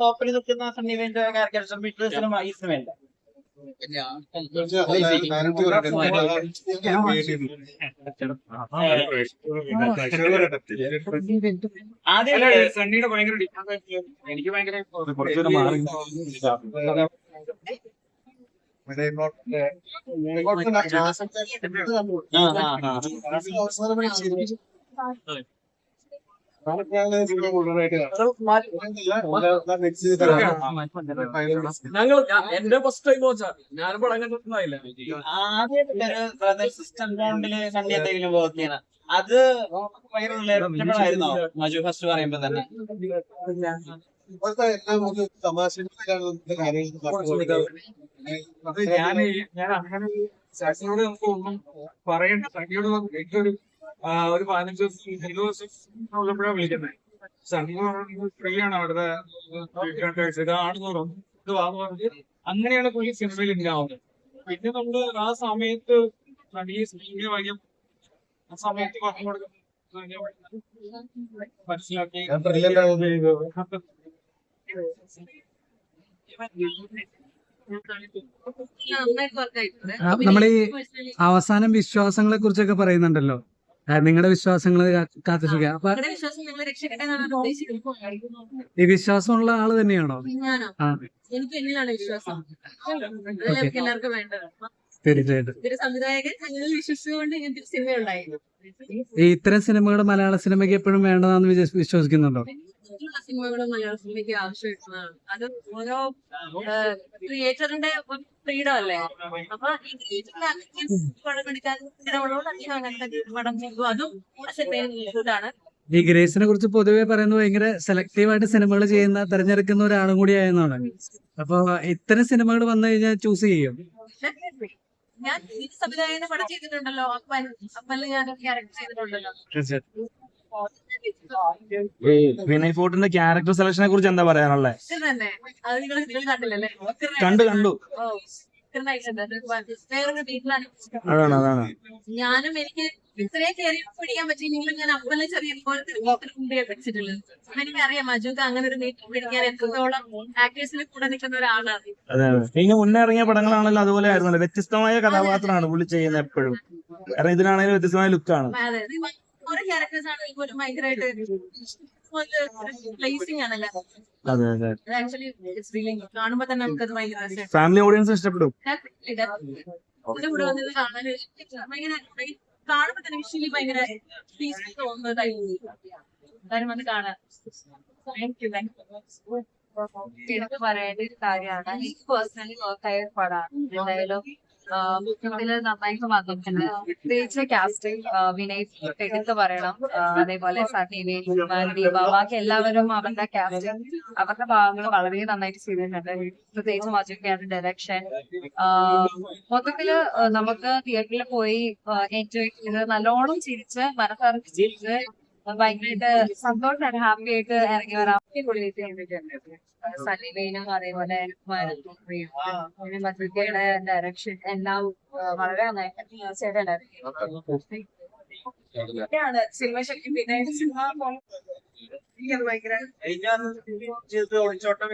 ടോപ്പിൽ നിൽക്കുന്ന ഈ വേണ്ട ആദ്യം സണ്ണിയുടെ ഭയങ്കര ഡിഫറൻസ് എനിക്ക് ഭയങ്കര ആ. ഞങ്ങൾ എന്റെ ഫസ്റ്റ് ടൈം വാച്ചാ ഞാൻ പടം കണ്ടിട്ടുണ്ടായില്ല ആദ്യം ഒരു സിസ്റ്റം എന്തെങ്കിലും അത് ഭയങ്കര മജു ഫസ്റ്റ് പറയുമ്പോ തന്നെ. ഞാൻ ഞാൻ അങ്ങനെ സച്ചിനോട് നമുക്ക് ഒന്നും പറയണ്ട എനിക്കൊരു ആ, ഒരു പതിനഞ്ച് ദിവസം ഇരുപത് ദിവസം വിളിക്കുന്നത് ഫ്രീ ആണ് അവിടുത്തെ ഇത് വാങ്ങു പറഞ്ഞ് അങ്ങനെയാണ് പുള്ളി സിനിമയിൽ ഉണ്ടാവുന്നത് പിന്നെ നമ്മൾ ആ സമയത്ത് നടിയെ സ്നേഹിക്കാൻ ഭയങ്കര ആ സമയത്ത് പറഞ്ഞു കൊടുക്കുന്നത് മനസ്സിലാക്കി. നമ്മൾ ഈ അവസാനം വിശ്വാസങ്ങളെ കുറിച്ചൊക്കെ പറയുന്നുണ്ടല്ലോ. നിങ്ങളുടെ വിശ്വാസങ്ങൾ കാത്തുസൂക്ഷിക്കുക അപ്പൊ ഈ വിശ്വാസമുള്ള ആൾ തന്നെയാണോ? ഞാനോ? എനിക്ക് എന്നിലാണ് വിശ്വാസം? അതല്ലേ എല്ലാവർക്കും വേണ്ടത് തീർച്ചയായിട്ടും ഈ ഇത്തരം സിനിമകൾ മലയാള സിനിമയ്ക്ക് എപ്പോഴും വേണ്ടതാന്ന് വിശ്വ- വിശ്വസിക്കുന്നുണ്ടോ? മറ്റുള്ള സിനിമകളും മലയാള സിനിമയ്ക്ക് ആവശ്യമായിട്ടുള്ളതാണ് അത് ഓരോ ക്രിയേറ്ററിന്റെ ഒരു ഫ്രീഡം അല്ലേ? അപ്പൊ ഈ ക്രിയേറ്ററിന്റെ പടം എടുക്കാൻ ഇടമുള്ളതുകൊണ്ട് അദ്ദേഹം അങ്ങനത്തെ പടം ചെയ്തു അതും സിനിമയിലാണ് ഈ ഗ്രേസിനെ കുറിച്ച് പൊതുവെ പറയുന്നത് ഭയങ്കര സെലക്റ്റീവ് ആയിട്ട് സിനിമകൾ ചെയ്യുന്ന തെരഞ്ഞെടുക്കുന്ന ഒരാളും കൂടി ആയെന്നാണ്. അപ്പൊ ഇത്തരം സിനിമകൾ വന്നു കഴിഞ്ഞാൽ ചൂസ് ചെയ്യും. ഞാൻ ഈ സംവിധായകന്റെ പടം ചെയ്തിട്ടുണ്ടല്ലോ. അപ്പൻ അപ്പനിൽ ഞാൻ ക്യാരക്ടർ ചെയ്തിട്ടുണ്ടല്ലോ. ഈ വിനയ് ഫോർട്ടിന്റെ ക്യാരക്ടർ സെലക്ഷനെ കുറിച്ച് എന്താ പറയാനുള്ളത് കണ്ടു കണ്ടു. അതാണ് അതാണ്. ഞാനും എനിക്ക് ഇത്രയും കയറി പിടിക്കാൻ പറ്റിയില്ലെങ്കിലും ഞാൻ അപ്പനെ ചെറിയ മുമ്പേ അപ്പൊ മജുക്ക് അങ്ങനെ ഒരു പിടിക്കാൻ എത്രത്തോളം ആക്ടേഴ്സിന് കൂടെ നിൽക്കുന്ന ഒരാളാണ്. അതെ അതെ. മുന്നേ ഇറങ്ങിയ പടങ്ങളാണല്ലോ അതുപോലെ ആയിരുന്നല്ലോ വ്യത്യസ്തമായ കഥാപാത്രമാണ് പുള്ളി ചെയ്യുന്നത് എപ്പോഴും. കാരണം ഇതിനാണെങ്കിലും വ്യത്യസ്തമായ ലുക്കാണ് ക്യാരക്ടേഴ്സ് ആണ് ഭയങ്കരമായിട്ട് കാണുമ്പോ തന്നെ നമുക്കത് ഭയങ്കര ഫാമിലി ഓഡിയൻസ് ഇഷ്ടപ്പെടും. ഇതിന്റെ കൂടെ വന്നത് കാണാൻ ഭയങ്കര ഭയങ്കര- കാണുമ്പോ തന്നെ വിഷ്വലി ഭയങ്കര പീസ്ഫുൾ തോന്നുന്നതായിരുന്നു എല്ലാരും വന്ന് കാണാൻ താങ്ക് യു താങ്ക് യു എടുത്ത് പറയേണ്ട ഒരു കാര്യമാണ്. എനിക്ക് പേഴ്സണലി വർക്കായ പടാണ്. പടമാണ് എന്തായാലും എല്ലാവരും അവരുടെ കാസ്റ്റിംഗ് അവരുടെ ഭാഗങ്ങൾ വളരെ നന്നായിട്ട് ചെയ്തിട്ടുണ്ട്. പ്രത്യേകിച്ച് മജുക്കയുടെ ഡയറക്ഷൻ മൊത്തത്തിൽ നമുക്ക് തിയേറ്ററിൽ പോയി എൻജോയ് ചെയ്ത് നല്ലോണം ചിരിച്ച് മനസ്സറിഞ്ഞ് ചിരിച്ച് ഭയങ്കരമായിട്ട് സന്തോഷമാണ് ഹാപ്പി ആയിട്ട് ഇറങ്ങി വരാൻ സലിമയിലും അതേപോലെ മധുക്കയുടെ ഡയറക്ഷൻ എല്ലാം വളരെ നന്നായിട്ട് തീർച്ചയായിട്ടും സിനിമ ശരിക്കും പിന്നെ സിനിമ ഭയങ്കര ഞാൻ ഒളിച്ചോട്ടം